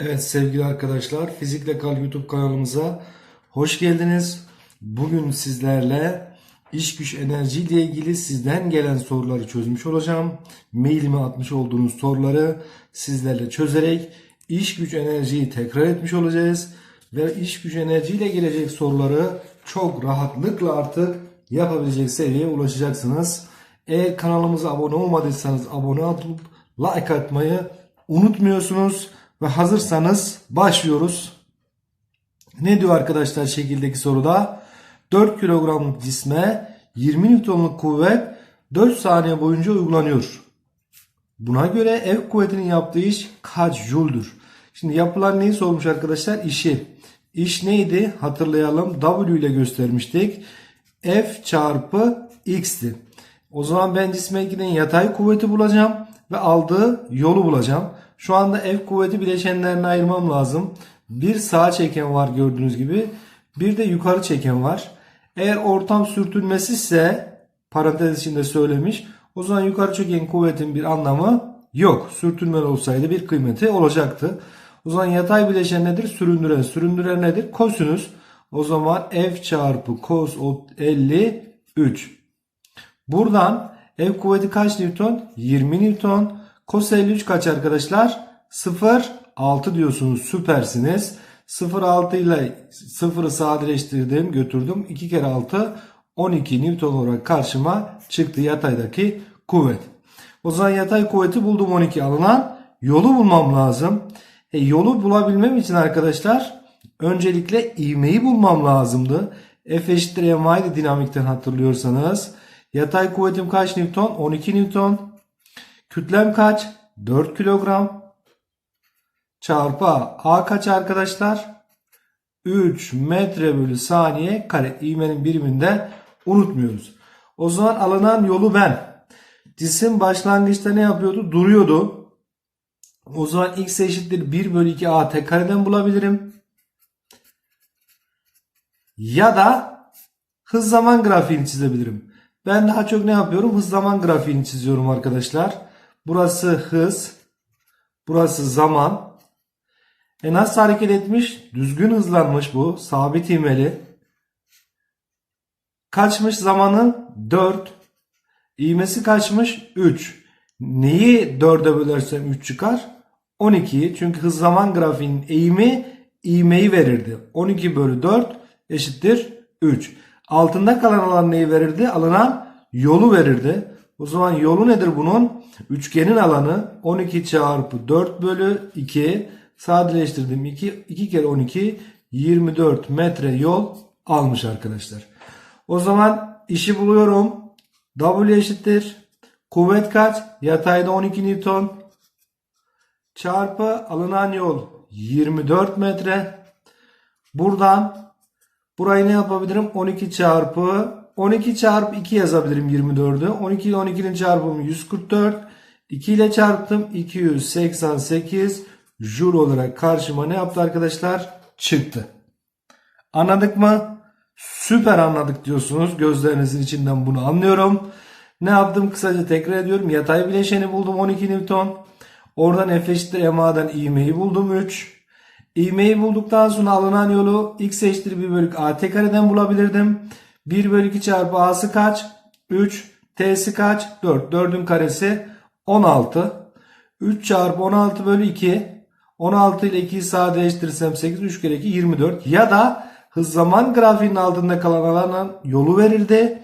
Evet sevgili arkadaşlar Fizikle Kal YouTube kanalımıza hoş geldiniz. Bugün sizlerle iş güç enerji ile ilgili sizden gelen soruları çözmüş olacağım. Mailime atmış olduğunuz soruları sizlerle çözerek iş güç enerjiyi tekrar etmiş olacağız. Ve iş güç enerji ile gelecek soruları çok rahatlıkla artık yapabilecek seviyeye ulaşacaksınız. Eğer kanalımıza abone olmadıysanız abone olup like atmayı unutmuyorsunuz. Ve hazırsanız başlıyoruz. Ne diyor arkadaşlar şekildeki soruda? 4 kilogramlık cisme 20 Newton'luk kuvvet 4 saniye boyunca uygulanıyor. Buna göre F kuvvetinin yaptığı iş kaç jüldür? Şimdi yapılan neyi sormuş arkadaşlar? İşi. İş neydi? Hatırlayalım. W ile göstermiştik. F çarpı X'ti. O zaman ben cisme giden yatay kuvveti bulacağım ve aldığı yolu bulacağım. Şu anda F kuvveti bileşenlerine ayırmam lazım. Bir sağa çeken var gördüğünüz gibi. Bir de yukarı çeken var. Eğer ortam sürtünmesizse parantez içinde söylemiş. O zaman yukarı çeken kuvvetin bir anlamı yok. Sürtünmeli olsaydı bir kıymeti olacaktı. O zaman yatay bileşen nedir? Süründüren. Süründüren nedir? Kosinüs. O zaman F çarpı cos 53. Buradan F kuvveti kaç Newton? 20 Newton. Cos 53 kaç arkadaşlar? 0 6 diyorsunuz. Süpersiniz. 0 6 ile 0'ı sadeleştirdim, götürdüm. 2 kere 6 12 Newton olarak karşıma çıktı yataydaki kuvvet. O zaman yatay kuvveti buldum 12 alınan yolu bulmam lazım. E, yolu bulabilmem için arkadaşlar öncelikle ivmeyi bulmam lazımdı. F eşittir ma'ydı dinamikten hatırlıyorsanız. Yatay kuvvetim kaç Newton? 12 Newton. Kütlem kaç? 4 kilogram. Çarpı A. Kaç arkadaşlar? 3 metre bölü saniye kare. İğmenin biriminde unutmuyoruz. O zaman alınan yolu ben. Cisim başlangıçta ne yapıyordu? Duruyordu. O zaman x eşittir 1 bölü 2 a tek kareden bulabilirim. Ya da hız zaman grafiğini çizebilirim. Ben daha çok ne yapıyorum? Hız zaman grafiğini çiziyorum arkadaşlar. Burası hız. Burası zaman. E nasıl hareket etmiş? Düzgün hızlanmış bu. Sabit ivmeli. Kaçmış zamanı? 4. İğmesi kaçmış? 3. Neyi 4'e bölersem 3 çıkar? 12'yi. Çünkü hız zaman grafiğinin eğimi ivmeyi verirdi. 12 bölü 4 eşittir 3. Altında kalan alan neyi verirdi? Alınan yolu verirdi. O zaman yolu nedir bunun? Üçgenin alanı 12 çarpı 4 bölü 2 sadeleştirdim 2, 2 kere 12 24 metre yol almış arkadaşlar. O zaman işi buluyorum. W eşittir. Kuvvet kaç? Yatayda 12 Newton. Çarpı alınan yol 24 metre. Buradan burayı ne yapabilirim? 12 çarpı 12 çarpı 2 yazabilirim 24'ü. 12 ile 12'nin çarpımı 144. 2 ile çarptım 288 joule olarak karşıma ne yaptı arkadaşlar? Çıktı. Anladık mı? Süper anladık diyorsunuz. Gözlerinizin içinden bunu anlıyorum. Ne yaptım? Kısaca tekrar ediyorum. Yatay bileşeni buldum 12 Newton. Oradan F eşittir MA'dan ivmeyi buldum 3. İvmeyi bulduktan sonra alınan yolu x eşittir 1 bölü AT kareden bulabilirdim. 1 bölü 2 çarpı A'sı kaç? 3. T'si kaç? 4. 4'ün karesi 16. 3 çarpı 16 bölü 2. 16 ile 2'yi sadeleştirirsem 8. 3 kere 2 24. Ya da hız zaman grafiğinin altında kalan alanın yolu verildi.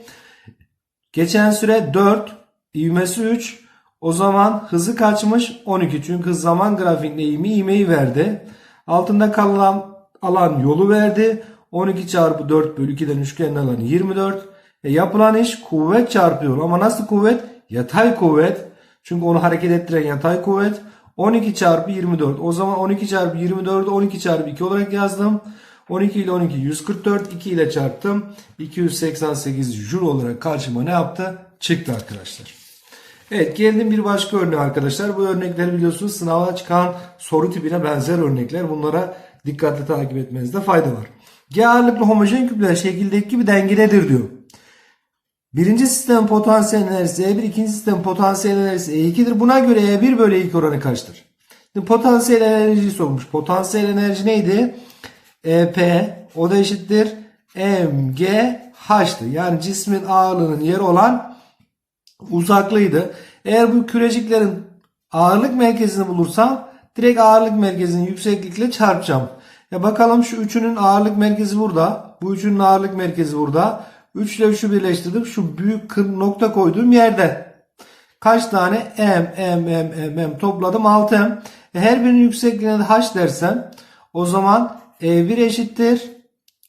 Geçen süre 4. ivmesi 3. O zaman hızı kaçmış? 12. Çünkü hız zaman grafiğinde eğimi ivmeyi verdi. Altında kalan alan yolu verdi. 12 çarpı 4 bölü 2'den üçgenin alanı 24. E yapılan iş kuvvet çarpıyor. Ama nasıl kuvvet? Yatay kuvvet. Çünkü onu hareket ettiren yatay kuvvet. 12 çarpı 24. O zaman 12 çarpı 24'ü 12 çarpı 2 olarak yazdım. 12 ile 12 144. 2 ile çarptım. 288 joule olarak karşıma ne yaptı? Çıktı arkadaşlar. Evet geldim bir başka örneğe arkadaşlar. Bu örnekleri biliyorsunuz sınava çıkan soru tipine benzer örnekler. Bunlara dikkatli takip etmenizde fayda var. G ağırlıklı homojen küpler şekildeki bir dengededir diyor. Birinci sistem potansiyel enerjisi E1, ikinci sistem potansiyel enerjisi E2'dir. Buna göre E1 bölü E2 oranı kaçtır? Şimdi potansiyel enerji sormuş. Potansiyel enerji neydi? EP o da eşittir mg h'tı. Yani cismin ağırlığının yeri olan uzaklığıydı. Eğer bu küreciklerin ağırlık merkezini bulursam direkt ağırlık merkezini yükseklikle çarpacağım. Ya bakalım şu üçünün ağırlık merkezi burada. Bu üçünün ağırlık merkezi burada. 3 ile 3'ü birleştirdim. Şu büyük nokta koyduğum yerde. Kaç tane m, m, m, m, m topladım 6m. E, Her birinin yüksekliğine de h dersem o zaman E1 eşittir.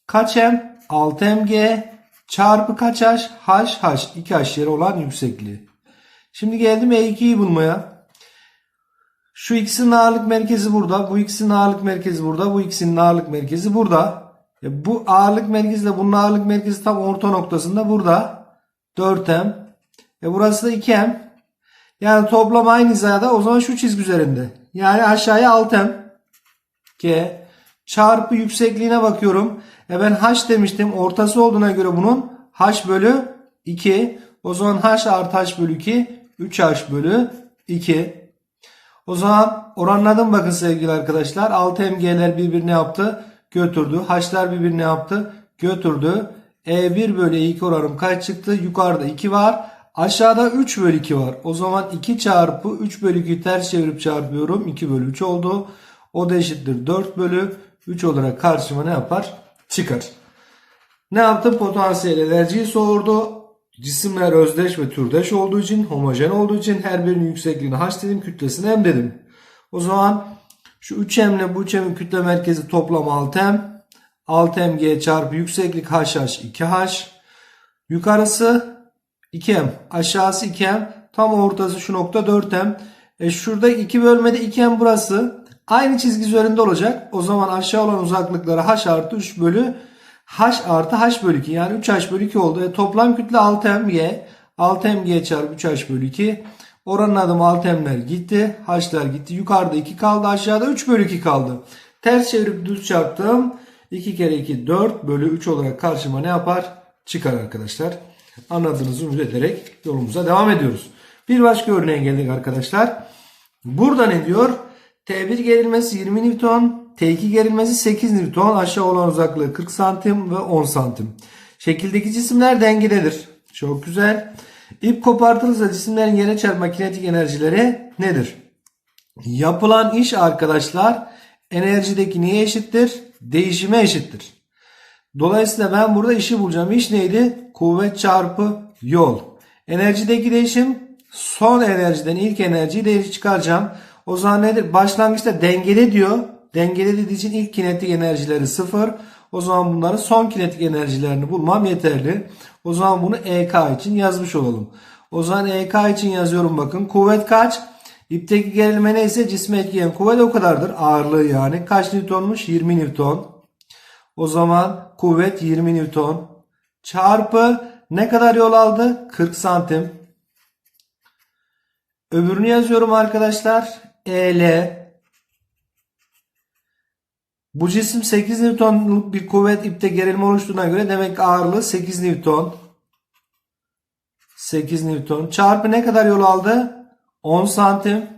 Kaç m? 6mg çarpı kaç h? h, h. 2h yeri olan yüksekliği. Şimdi geldim E2'yi bulmaya. Şu ikisinin ağırlık merkezi burada. Bu ikisinin ağırlık merkezi burada. Bu ikisinin ağırlık merkezi burada. Ya bu ağırlık merkeziyle bunun ağırlık merkezi tam orta noktasında burada. 4m. E burası da 2m. Yani toplam aynı hizada o zaman şu çizgi üzerinde. Yani aşağıya 6m. G çarpı yüksekliğine bakıyorum. E ben h demiştim. Ortası olduğuna göre bunun h bölü 2. O zaman h artı h bölü 2 3h bölü 2. O zaman oranladım bakın sevgili arkadaşlar. 6mg'ler birbirine yaptı. Götürdü. H'lar birbirine yaptı. Götürdü. E1 bölü E2 oranım kaç çıktı? Yukarıda 2 var. Aşağıda 3 bölü 2 var. O zaman 2 çarpı 3 bölü 2'yi ters çevirip çarpıyorum. 2 bölü 3 oldu. O da eşittir 4 bölü 3 olarak karşıma ne yapar? Çıkar. Ne yaptım? Potansiyel enerjiyi sordu. Cisimler özdeş ve türdeş olduğu için, homojen olduğu için her birinin yüksekliğini h dedim, kütlesini m dedim. O zaman şu 3m ile bu 3m'in kütle merkezi toplam 6m. 6mg çarpı yükseklik hh 2h. Yukarısı 2m. Aşağısı 2m. Tam ortası şu nokta 4m. E şurada 2 bölmede 2m burası. Aynı çizgi üzerinde olacak. O zaman aşağı olan uzaklıkları h artı 3 bölü h artı h bölü 2. Yani 3h bölü 2 oldu. E toplam kütle 6mg. 6mg çarpı 3h bölü 2. Oranın adım 6m'ler gitti. H'lar gitti. Yukarıda 2 kaldı. Aşağıda 3 bölü 2 kaldı. Ters çevirip düz çarptım. 2 kere 2 4 bölü 3 olarak karşıma ne yapar? Çıkar arkadaşlar. Anladığınızı ümit ederek yolumuza devam ediyoruz. Bir başka örneğe geldik arkadaşlar. Burada ne diyor? T1 gerilmesi 20 Newton, T2 gerilmesi 8 Newton, aşağı olan uzaklığı 40 santim ve 10 santim. Şekildeki cisimler dengededir. Çok güzel. İp kopartılırsa cisimlerin yere çarpma kinetik enerjileri nedir? Yapılan iş arkadaşlar enerjideki neye eşittir? Değişime eşittir. Dolayısıyla ben burada işi bulacağım. İş neydi? Kuvvet çarpı yol. Enerjideki değişim son enerjiden ilk enerjiyi değiş çıkaracağım. O zaman nedir? Başlangıçta dengede diyor. Dediği için ilk kinetik enerjileri sıfır. O zaman bunların son kinetik enerjilerini bulmam yeterli. O zaman bunu EK için yazmış olalım. O zaman EK için yazıyorum bakın. Kuvvet kaç? İpteki gerilme neyse cisme etkileyen kuvvet o kadardır. Ağırlığı yani. Kaç Newtonmuş? 20 Newton. O zaman kuvvet 20 Newton. Çarpı ne kadar yol aldı? 40 santim. Öbürünü yazıyorum arkadaşlar. EL. Bu cisim 8 Newton'luk bir kuvvet ipte gerilme oluştuğuna göre demek ağırlığı 8 Newton. 8 Newton. Çarpı ne kadar yol aldı? 10 santim.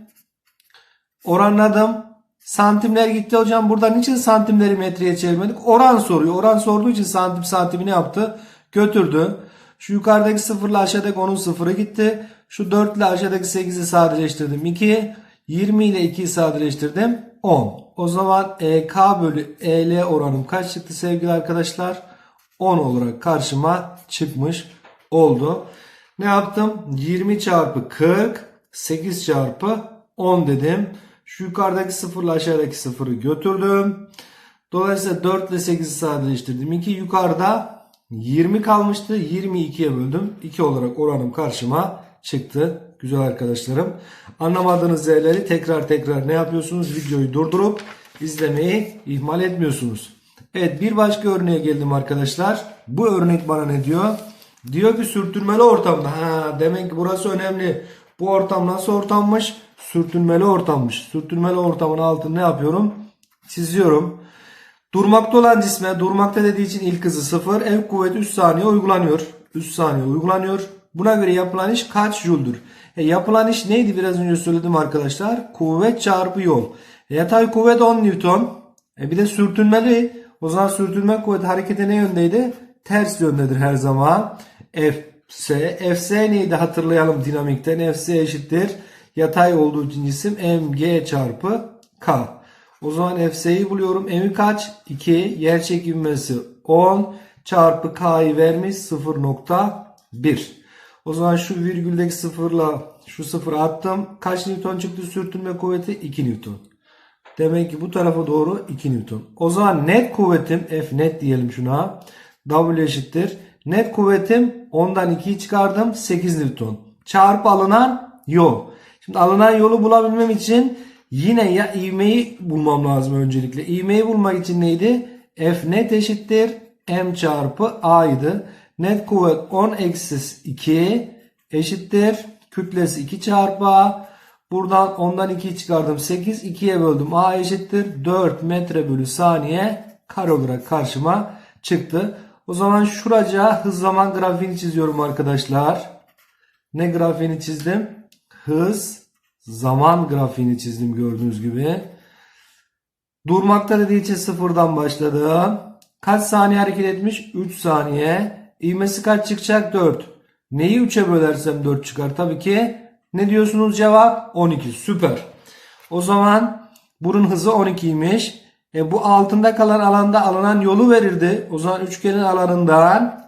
Oranladım. Santimler gitti hocam. Burada niçin santimleri metreye çevirmedik? Oran soruyor. Oran sorduğu için santim santimi ne yaptı? Götürdü. Şu yukarıdaki sıfırla aşağıdaki onun sıfırı gitti. Şu 4 ile aşağıdaki 8'i sadeleştirdim. 2. 20 ile 2'yi sadeleştirdim. 10. O zaman EK bölü EL oranım kaç çıktı sevgili arkadaşlar? 10 olarak karşıma çıkmış oldu. Ne yaptım? 20 çarpı 40 8 çarpı 10 dedim. Şu yukarıdaki sıfırla aşağıdaki sıfırı götürdüm. Dolayısıyla 4 ile 8'i sadeleştirdim. 2 yukarıda 20 kalmıştı. 22'ye böldüm. 2 olarak oranım karşıma çıktı. Güzel arkadaşlarım. Anlamadığınız yerleri tekrar tekrar ne yapıyorsunuz? Videoyu durdurup izlemeyi ihmal etmiyorsunuz. Evet bir başka örneğe geldim arkadaşlar. Bu örnek bana ne diyor? Diyor ki sürtünmeli ortamda. Ha, demek ki burası önemli. Bu ortam nasıl ortammış? Sürtünmeli ortammış. Sürtünmeli ortamın altını ne yapıyorum? Çiziyorum. Durmakta olan cisme durmakta dediği için ilk hızı 0. Ev kuvveti 3 saniye uygulanıyor. 3 saniye uygulanıyor. Buna göre yapılan iş kaç jüldür? E, yapılan iş neydi biraz önce söyledim arkadaşlar? Kuvvet çarpı yol. E, yatay kuvvet 10 Newton. E, bir de sürtünmeli. O zaman sürtünme kuvveti harekete ne yöndeydi? Ters yöndedir her zaman. Fs. Fs neydi hatırlayalım dinamikten. Fs eşittir. Yatay olduğu için cisim mg çarpı k. O zaman Fs'yi buluyorum. M'i kaç? 2. Yer çekilmesi 10 çarpı K'yı vermiş 0.1. O zaman şu virgüldeki sıfırla şu sıfırı attım. Kaç Newton çıktı sürtünme kuvveti? 2 Newton. Demek ki bu tarafa doğru 2 Newton. O zaman net kuvvetim F net diyelim şuna. W eşittir. Net kuvvetim 10'dan 2'yi çıkardım 8 Newton. Çarpı alınan yol. Şimdi alınan yolu bulabilmem için yine ya ivmeyi bulmam lazım öncelikle. İvmeyi bulmak için neydi? F net eşittir. M çarpı A'ydı. Net kuvvet 10 eksi 2 eşittir. Kütlesi 2 çarpı A. Buradan 10'dan 2'yi çıkardım. 8 2'ye böldüm. A eşittir. 4 metre bölü saniye kare olarak karşıma çıktı. O zaman şuraca hız zaman grafiğini çiziyorum arkadaşlar. Ne grafiğini çizdim? Hız zaman grafiğini çizdim gördüğünüz gibi. Durmakta dediği için sıfırdan başladım. Kaç saniye hareket etmiş? 3 saniye. İvmesi kaç çıkacak? 4. Neyi 3'e bölersem 4 çıkar. Tabii ki ne diyorsunuz cevap? 12. Süper. O zaman bunun hızı 12'ymiş. E bu altında kalan alanda alınan yolu verirdi. O zaman üçgenin alanından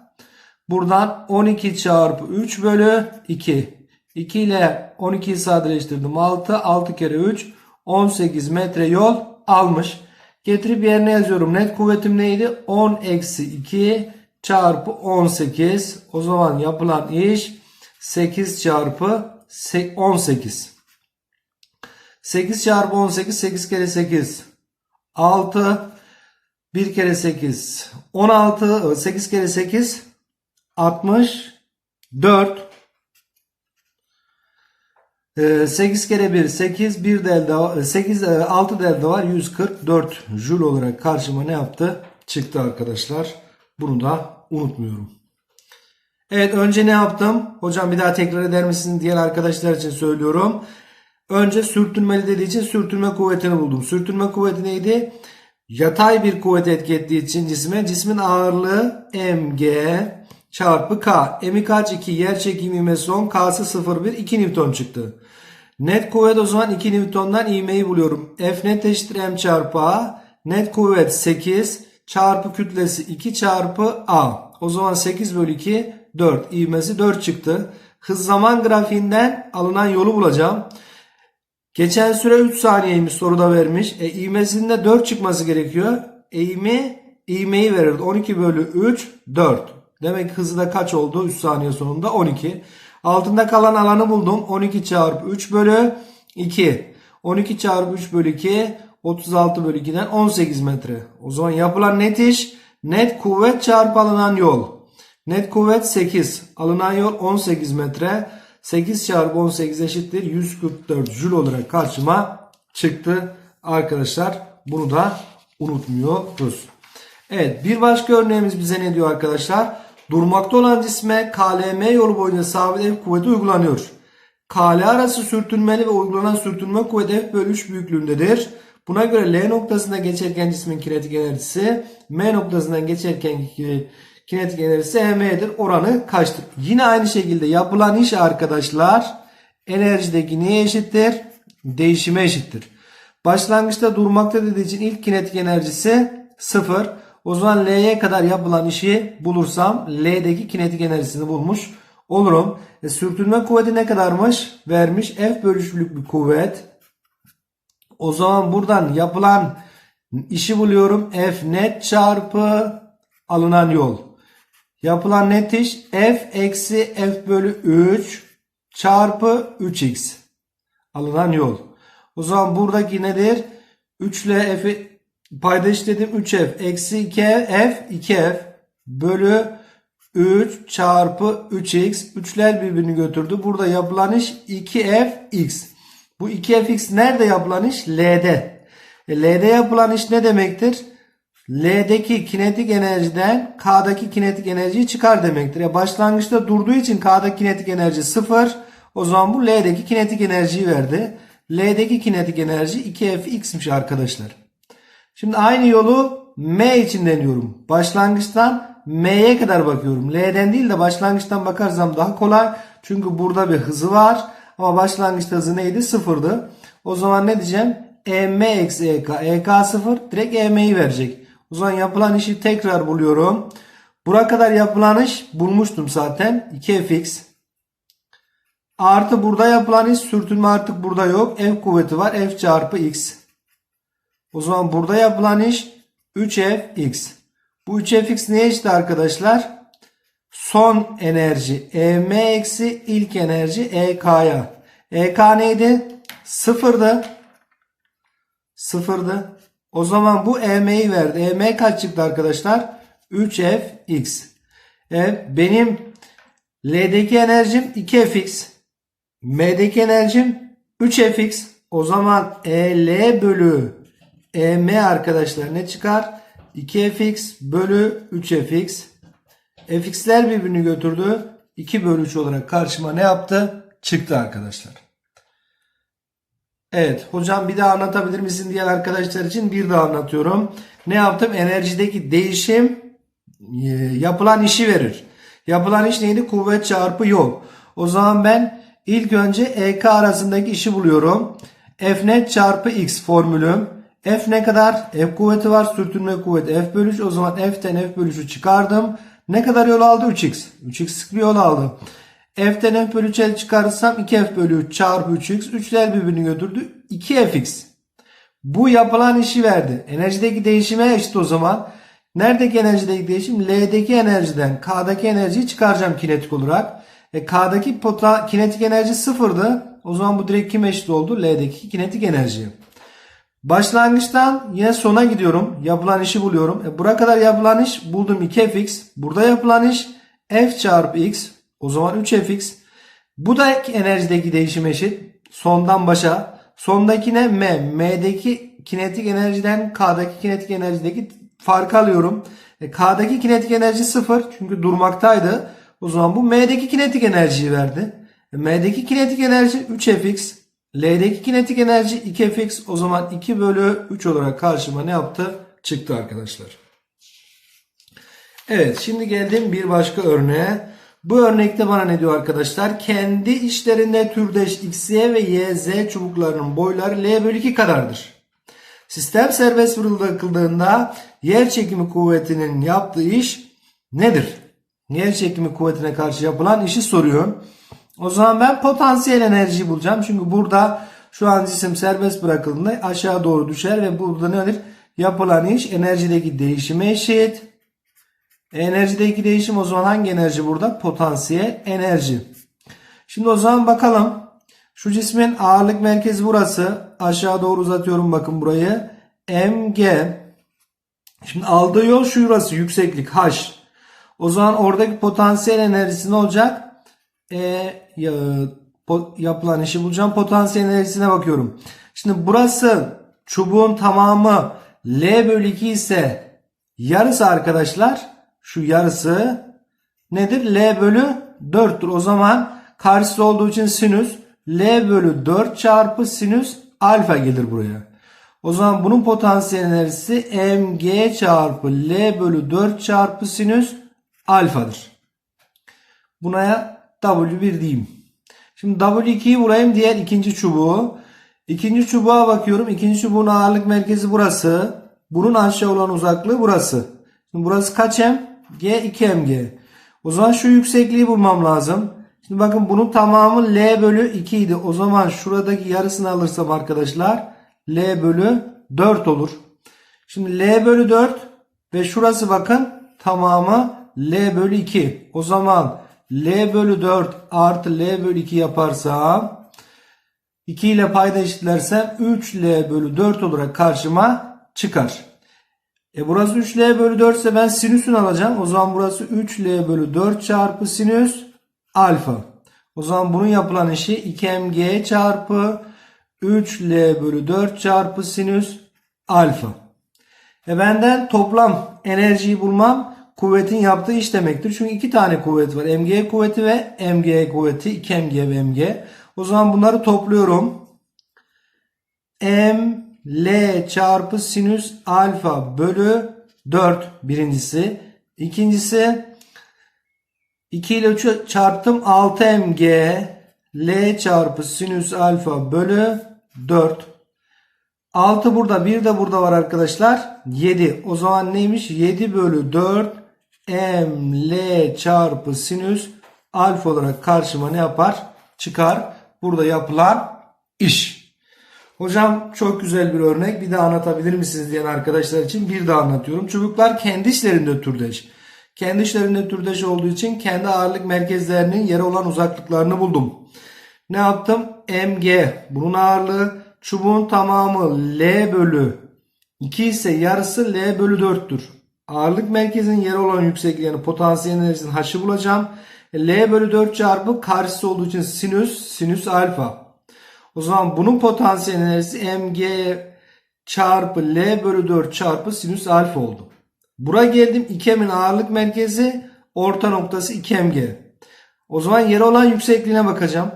buradan 12 çarpı 3 bölü 2. 2 ile 12'yi sadeleştirdim. 6. 6 kere 3. 18 metre yol almış. Getirip yerine yazıyorum. Net kuvvetim neydi? 10 eksi 2 çarpı 18. O zaman yapılan iş 8 çarpı 18. 8 çarpı 18 8 kere 8 6 1 kere 8 16 8 kere 8 64 8 kere 1 8 1 de elde 8 6 da elde var 144 jül olarak karşıma ne yaptı? Çıktı arkadaşlar. Bunu da unutmuyorum. Evet önce ne yaptım? Hocam bir daha tekrar eder misin diğer arkadaşlar için söylüyorum. Önce sürtünmeli dediği için sürtünme kuvvetini buldum. Sürtünme kuvveti neydi? Yatay bir kuvvet etki ettiği için cisme cismin ağırlığı mg çarpı k. M'i kaç 2 yer çekimi ivmesi 10 k'sı 0,1 2 Newton çıktı. Net kuvvet o zaman 2 Newton'dan ivmeyi buluyorum. F net eşittir m çarpı a. Net kuvvet 8 çarpı kütlesi 2 çarpı a. O zaman 8 bölü 2 4. İvmesi 4 çıktı. Hız zaman grafiğinden alınan yolu bulacağım. Geçen süre 3 saniyeymiş soruda vermiş. E, ivmesinde 4 çıkması gerekiyor. Eğimi ivmeyi verirdi. 12 bölü 3 4. Demek hızı da kaç oldu? 3 saniye sonunda 12. Altında kalan alanı buldum. 12 çarpı 3 bölü 2. 12 çarpı 3 bölü 2 36 bölü 2'den 18 metre. O zaman yapılan net iş net kuvvet çarpı alınan yol. Net kuvvet 8. Alınan yol 18 metre. 8 çarpı 18 eşittir 144 jül olarak karşıma çıktı. Arkadaşlar bunu da unutmuyoruz. Evet bir başka örneğimiz bize ne diyor arkadaşlar? Durmakta olan cisme KLM yolu boyunca sabit F kuvveti uygulanıyor. KL arası sürtünmeli ve uygulanan sürtünme kuvveti F bölü 3 büyüklüğündedir. Buna göre L noktasında geçerken cismin kinetik enerjisi M noktasından geçerken kinetik enerjisi EM'dir. Oranı kaçtır? Yine aynı şekilde yapılan iş arkadaşlar enerjideki neye eşittir? Değişime eşittir. Başlangıçta durmakta dediği için ilk kinetik enerjisi 0. O zaman L'ye kadar yapılan işi bulursam L'deki kinetik enerjisini bulmuş olurum. E, sürtünme kuvveti ne kadarmış? Vermiş. F bölüşlük bir kuvvet. O zaman buradan yapılan işi buluyorum. F net çarpı alınan yol. Yapılan net iş F eksi F bölü 3 çarpı 3x. Alınan yol. O zaman buradaki nedir? 3 ile F'i payda işledim 3f eksi 2f 2f bölü 3 çarpı 3x 3'ler birbirini götürdü. Burada yapılan iş 2fx. Bu 2fx nerede yapılan iş? L'de. E, L'de yapılan iş ne demektir? L'deki kinetik enerjiden K'daki kinetik enerjiyi çıkar demektir. Ya başlangıçta durduğu için K'daki kinetik enerji 0. O zaman bu L'deki kinetik enerjiyi verdi. L'deki kinetik enerji 2fx'miş arkadaşlar. Şimdi aynı yolu M için deniyorum. Başlangıçtan M'ye kadar bakıyorum. L'den değil de başlangıçtan bakarsam daha kolay. Çünkü burada bir hızı var. Ama başlangıçta hızı neydi? Sıfırdı. O zaman ne diyeceğim? EM eksi EK. EK sıfır. Direkt EM'yi verecek. O zaman yapılan işi tekrar buluyorum. Buraya kadar yapılan iş bulmuştum zaten. 2fx. Artı burada yapılan iş sürtünme artık burada yok. F kuvveti var. F çarpı x. O zaman burada yapılan iş 3fx. Bu 3fx neye eşit arkadaşlar? Son enerji EM eksi ilk enerji EK'ya. EK neydi? Sıfırdı. Sıfırdı. O zaman bu EM'yi verdi. EM kaç çıktı arkadaşlar? 3fx. E, benim L'deki enerjim 2fx. M'deki enerjim 3fx. O zaman EL bölü EM arkadaşlar ne çıkar? 2fx bölü 3fx. Fx'ler birbirini götürdü. 2 bölü 3 olarak karşıma ne yaptı? Çıktı arkadaşlar. Evet hocam bir daha anlatabilir misin diğer arkadaşlar için bir daha anlatıyorum. Ne yaptım? Enerjideki değişim e, yapılan işi verir. Yapılan iş neydi? Kuvvet çarpı yol. O zaman ben ilk önce EK arasındaki işi buluyorum. F net çarpı X formülüm. F ne kadar? F kuvveti var. Sürtünme kuvveti F bölü 3. O zaman F'ten F bölü 3'ü çıkardım. Ne kadar yol aldı? 3X. 3X bir yol aldı. F'ten F bölü 3'e çıkarırsam 2F bölü 3 çarpı 3X. 3'ler birbirini götürdü. 2Fx. Bu yapılan işi verdi. Enerjideki değişime eşit o zaman. Neredeki enerjideki değişim? L'deki enerjiden K'daki enerjiyi çıkaracağım kinetik olarak. E, K'daki kinetik enerji sıfırdı. O zaman bu direkt kime eşit oldu? L'deki kinetik enerji. Başlangıçtan yine sona gidiyorum. Yapılan işi buluyorum. E, buraya kadar yapılan iş buldum 2fx. Burada yapılan iş f çarpı x. O zaman 3fx. Bu da enerjideki değişim eşit. Sondan başa. Sondakine m. M'deki kinetik enerjiden K'daki kinetik enerjideki farkı alıyorum. E, K'daki kinetik enerji 0. Çünkü durmaktaydı. O zaman bu M'deki kinetik enerjiyi verdi. E, M'deki kinetik enerji 3fx. L'deki kinetik enerji 2fx. O zaman 2 bölü 3 olarak karşıma ne yaptı? Çıktı arkadaşlar. Evet şimdi geldim bir başka örneğe. Bu örnekte bana ne diyor arkadaşlar? Kendi içlerinde türdeş XY ve YZ çubuklarının boyları L bölü 2 kadardır. Sistem serbest bırakıldığında yer çekimi kuvvetinin yaptığı iş nedir? Yer çekimi kuvvetine karşı yapılan işi soruyor. O zaman ben potansiyel enerjiyi bulacağım. Çünkü burada şu an cisim serbest bırakıldığında aşağı doğru düşer ve burada ne olur? Yapılan iş enerjideki değişime eşit. Enerjideki değişim o zaman hangi enerji burada? Potansiyel enerji. Şimdi o zaman bakalım. Şu cismin ağırlık merkezi burası. Aşağı doğru uzatıyorum bakın burayı. Mg. Şimdi aldığı yol şurası yükseklik H. O zaman oradaki potansiyel enerjisi ne olacak? E, ya, po, yapılan işi bulacağım. Potansiyel enerjisine bakıyorum. Şimdi burası çubuğun tamamı L bölü 2 ise yarısı arkadaşlar şu yarısı nedir? L bölü 4'tür. O zaman karşısı olduğu için sinüs L bölü 4 çarpı sinüs alfa gelir buraya. O zaman bunun potansiyel enerjisi mg çarpı L bölü 4 çarpı sinüs alfadır. Buna W1 diyeyim. Şimdi W2'yi vurayım diğer ikinci çubuğu. İkinci çubuğa bakıyorum. İkinci çubuğun ağırlık merkezi burası. Bunun aşağı olan uzaklığı burası. Şimdi burası kaç m? G 2 mg. O zaman şu yüksekliği bulmam lazım. Şimdi bakın bunun tamamı L bölü 2 idi. O zaman şuradaki yarısını alırsam arkadaşlar L bölü 4 olur. Şimdi L bölü 4 ve şurası bakın tamamı L bölü 2. O zaman L bölü 4 artı L bölü 2 yaparsam 2 ile payda eşitlersem 3L bölü 4 olarak karşıma çıkar. E burası 3L bölü 4 ise ben sinüsünü alacağım. O zaman burası 3L bölü 4 çarpı sinüs alfa. O zaman bunun yapılan işi 2mg çarpı 3L bölü 4 çarpı sinüs alfa. E benden toplam enerjiyi bulmam kuvvetin yaptığı iş demektir. Çünkü iki tane kuvvet var. MG kuvveti ve MG kuvveti. 2 MG ve MG. O zaman bunları topluyorum. M L çarpı sinüs alfa bölü 4 birincisi. İkincisi 2 ile 3'ü çarptım 6 mg L çarpı sinüs alfa bölü 4. 6 burada 1 de burada var arkadaşlar. 7. O zaman neymiş? 7 bölü 4 m L çarpı sinüs alfa olarak karşıma ne yapar? Çıkar. Burada yapılan iş. Hocam çok güzel bir örnek. Bir daha anlatabilir misiniz diyen arkadaşlar için bir daha anlatıyorum. Çubuklar kendi işlerinde türdeş. Kendi işlerinde türdeş olduğu için kendi ağırlık merkezlerinin yere olan uzaklıklarını buldum. Ne yaptım? MG bunun ağırlığı çubuğun tamamı L bölü 2 ise yarısı L bölü 4'tür. Ağırlık merkezinin yere olan yüksekliği yani potansiyel enerjisinin h'ı bulacağım. L bölü 4 çarpı karşısı olduğu için sinüs, sinüs alfa. O zaman bunun potansiyel enerjisi mg çarpı L bölü 4 çarpı sinüs alfa oldu. Bura geldim 2m'in ağırlık merkezi orta noktası 2mg. O zaman yere olan yüksekliğine bakacağım.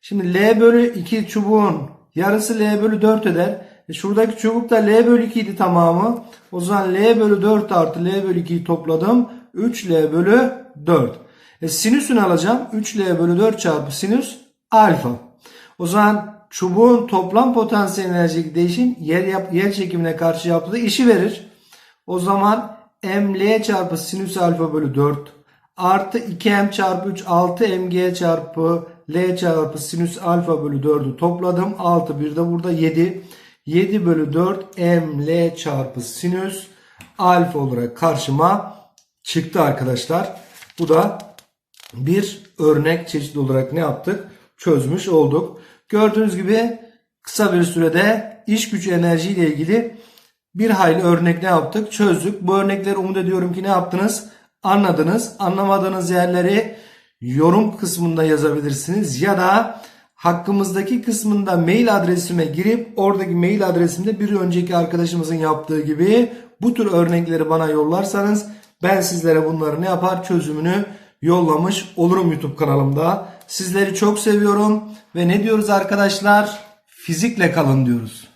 Şimdi L bölü 2 çubuğun yarısı L bölü 4 eder. E şuradaki çubuk da L bölü 2 idi tamamı. O zaman L bölü 4 artı L bölü 2'yi topladım. 3L bölü 4. E sinüsünü alacağım. 3L bölü 4 çarpı sinüs alfa. O zaman çubuğun toplam potansiyel enerjik değişim yer, yap, yer çekimine karşı yaptığı işi verir. O zaman ml çarpı sinüs alfa bölü 4 artı 2m çarpı 3 6 mg çarpı l çarpı sinüs alfa bölü 4'ü topladım. 6 bir de burada 7. 7 bölü 4 ml çarpı sinüs alfa olarak karşıma çıktı arkadaşlar. Bu da bir örnek çeşit olarak ne yaptık? Çözmüş olduk. Gördüğünüz gibi kısa bir sürede iş gücü enerji ile ilgili bir hayli örnek ne yaptık? Çözdük. Bu örnekleri umut ediyorum ki ne yaptınız? Anladınız. Anlamadığınız yerleri yorum kısmında yazabilirsiniz ya da hakkımızdaki kısmında mail adresime girip oradaki mail adresimde bir önceki arkadaşımızın yaptığı gibi bu tür örnekleri bana yollarsanız ben sizlere bunları ne yapar çözümünü yollamış olurum YouTube kanalımda. Sizleri çok seviyorum ve ne diyoruz arkadaşlar? Fizikle kalın diyoruz.